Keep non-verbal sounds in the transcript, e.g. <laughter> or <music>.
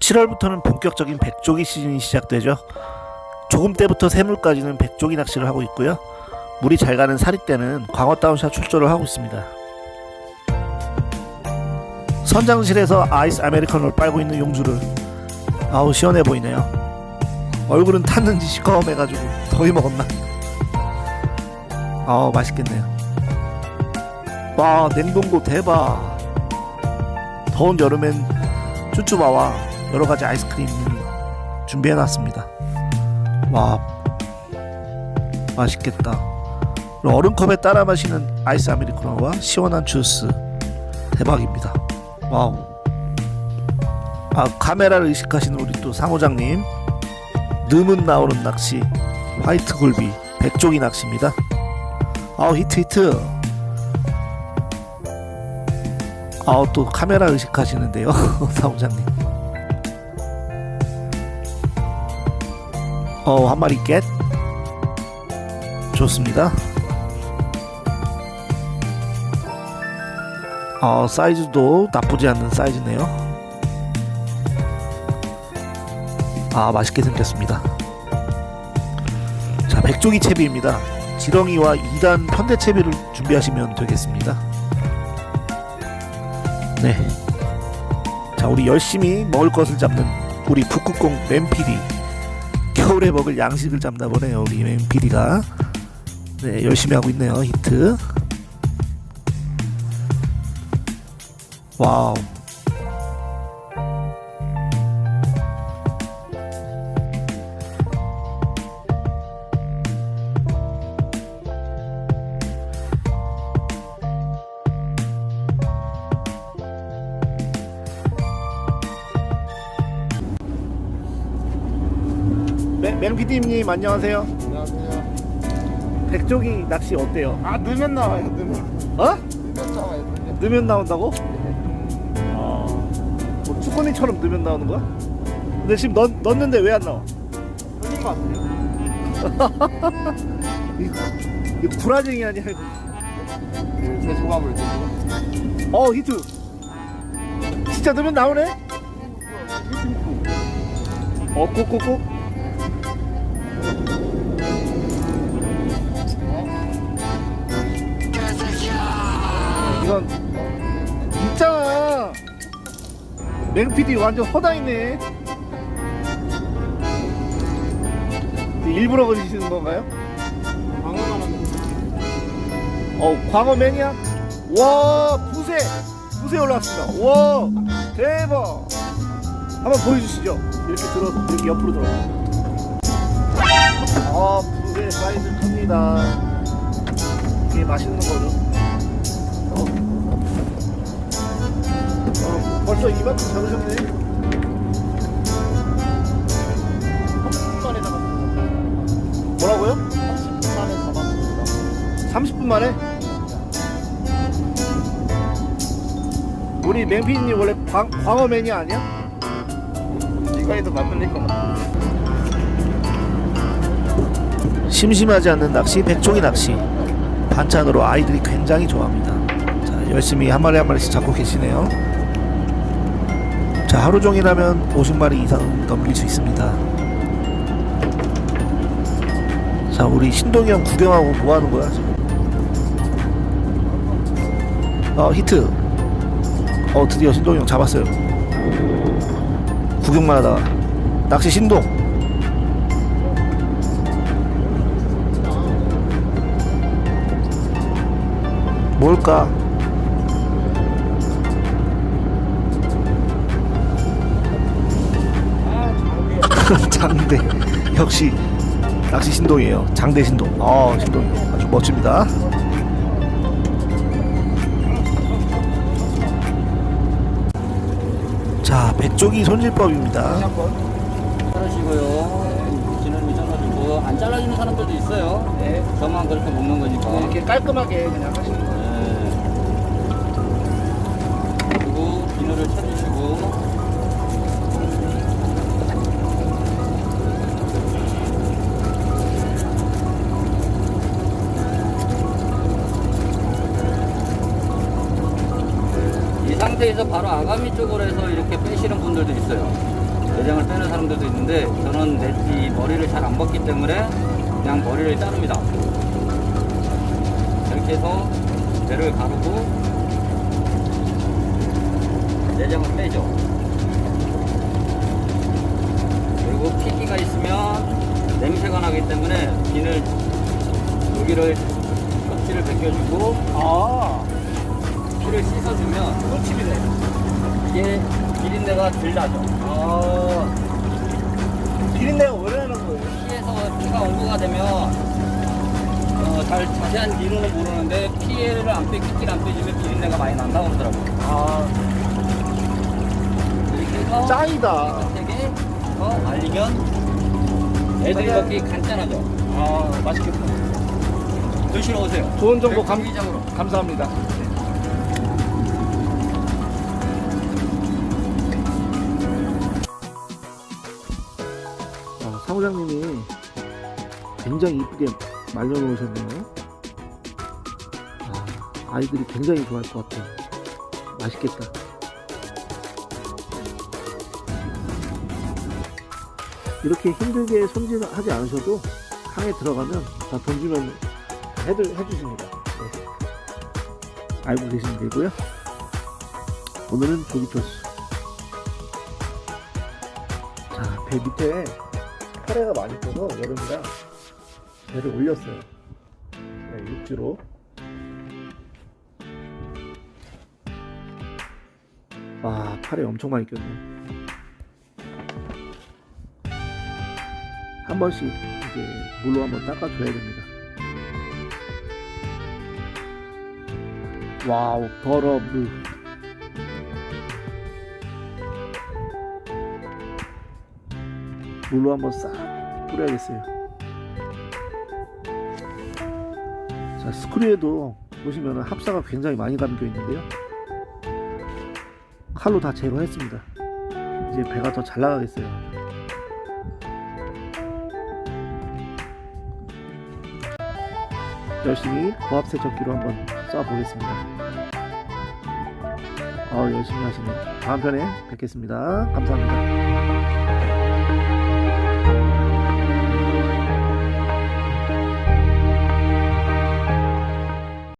(7월부터는) 본격적인 백조기 시즌이 시작되죠. 조금 때부터 새물까지는 백조기 낚시를 하고 있고요. 물이 잘 가는 사리 때는 광어 다운샷 출조를 하고 있습니다. 선장실에서 아이스 아메리카노를 빨고 있는 용주를 아우 시원해 보이네요. 얼굴은 탔는지 시커매가지고 더위 먹었나? 아우 맛있겠네요. 와 냉동고 대박 더운 여름엔 쭈쭈바와 여러 가지 아이스크림 준비해놨습니다. 와 맛있겠다. 얼음컵에 따라 마시는 아이스 아메리카노와 시원한 주스. 대박입니다. 와우. 아 카메라를 의식하시는 우리 또 상호장님. 늠은 나오는 낚시 화이트 굴비 백조기 낚시입니다. 아우 히트 히트 아우 또 카메라 의식하시는데요 <laughs> 사무장님. 어 한 마리 겟? 좋습니다. 어 사이즈도 나쁘지 않는 사이즈네요. 아 맛있게 생겼습니다. 자 백조기 채비입니다. 지렁이와 2단 편대 채비를 준비하시면 되겠습니다 네. 자, 우리 열심히 먹을 것을 잡는 우리 북극공 맨PD. 겨울에 먹을 양식을 잡나 보네요, 우리 맨PD가. 네, 열심히 하고 있네요, 히트. 와우. 맨PD님 안녕하세요. 안녕하세요. 백조기 낚시 어때요? 아 넣으면 나와요. 넣으면 어? 넣으면 나와요. 넣으면. 넣으면 나온다고? 아, 뭐 쭈꾸미처럼 넣으면 나오는 거야? 근데 지금 넣, 넣는데 왜 안 나와? 넣는 것 같아요. <laughs> 이거, 이거 구라쟁이 아니야? 이거. 제 소감을 듣고. 어 히트. 진짜 넣으면 나오네? 어 콕콕콕. 이건 있잖아. 맹PD 완전 허당이네. 일부러 그러시는 건가요? 어 광어 매니아 와 부세 부세 올라왔습니다. 와 대박. 한번 보여주시죠. 이렇게 들어 이렇게 옆으로 들어. 아 부세 사이즈 큽니다. 이게 맛있는 거죠 벌써 이만큼 잡으셨네 30분만에 잡았습니다. 뭐라고요? 30분 만에 잡았습니다. 30분 만에 우리 맹피디님 원래 광, 광어 매니아 아니야? 이거에도 맞는 것 같아요. 심심하지 않는 낚시 백종이 낚시 반찬으로 아이들이 굉장히 좋아합니다 자 열심히 한 마리 한 마리씩 잡고 계시네요 자 하루 종일 하면 50마리 이상 넘길 수 있습니다. 자 우리 신동이 형 구경하고 뭐 하는 거야 지금? 어 히트. 어 드디어 신동이 형 잡았어요. 구경만 하다가. 낚시 신동. 뭘까? <laughs> 장대 역시 낚시 신동이에요 장대 신동 아 신동 아주 멋집니다 자 백조기 손질법입니다 자르시고요. 지는 잘라주고 안 잘라주는 사람들도 있어요. 네 저만 그렇게 먹는 거니까. 이렇게 깔끔하게 그냥 하시는 상태에서 바로 아가미 쪽으로 해서 이렇게 빼시는 분들도 있어요. 내장을 빼는 사람들도 있는데 저는 내, 이 머리를 잘 안 벗기 때문에 그냥 머리를 자릅니다. 이렇게 해서 배를 가르고 내장을 빼죠. 그리고 피기가 있으면 냄새가 나기 때문에 비늘 여기를 껍질을 벗겨주고 아, 씻어주면 꿀팁이네. 이게 비린내가 덜 나죠. 아, 비린내가 왜 나는 거예요? 피에서 피가 응고가 되면 어, 잘 자세한 이유는 모르는데 피해를 안 빼, 끼를 안 빼주면 비린내가 많이 난다고 그러더라고요. 아, 이렇게 해서 짱이다. 되게 어, 말리면 애들이 먹기 간단하죠. 아, 맛있겠다. 드시러 오세요. 좋은 정보 감, 경기장으로. 감사합니다. 사무장님이 굉장히 이쁘게 말려놓으셨네요. 아, 아이들이 굉장히 좋아할 것 같아요. 맛있겠다. 이렇게 힘들게 손질하지 않으셔도 항에 들어가면 다돈 주면 해들, 해주십니다. 네. 알고 계시면 되고요. 오늘은 조기초스. 자, 배 밑에 카레가 많이 떠서 여름이라 배를 올렸어요. 네, 육지로. 와, 카레 엄청 많이 꼈네. 한 번씩 이제 물로 한번 닦아줘야 됩니다. 와우, 더러 물. 물로 한번 싹 뿌려야겠어요. 자, 스크류에도 보시면 합사가 굉장히 많이 감겨 있는데요. 칼로 다 제거했습니다. 이제 배가 더 잘 나가겠어요. 열심히 고압 세척기로 한번 쏴보겠습니다. 어, 열심히 하시네요. 다음 편에 뵙겠습니다. 감사합니다.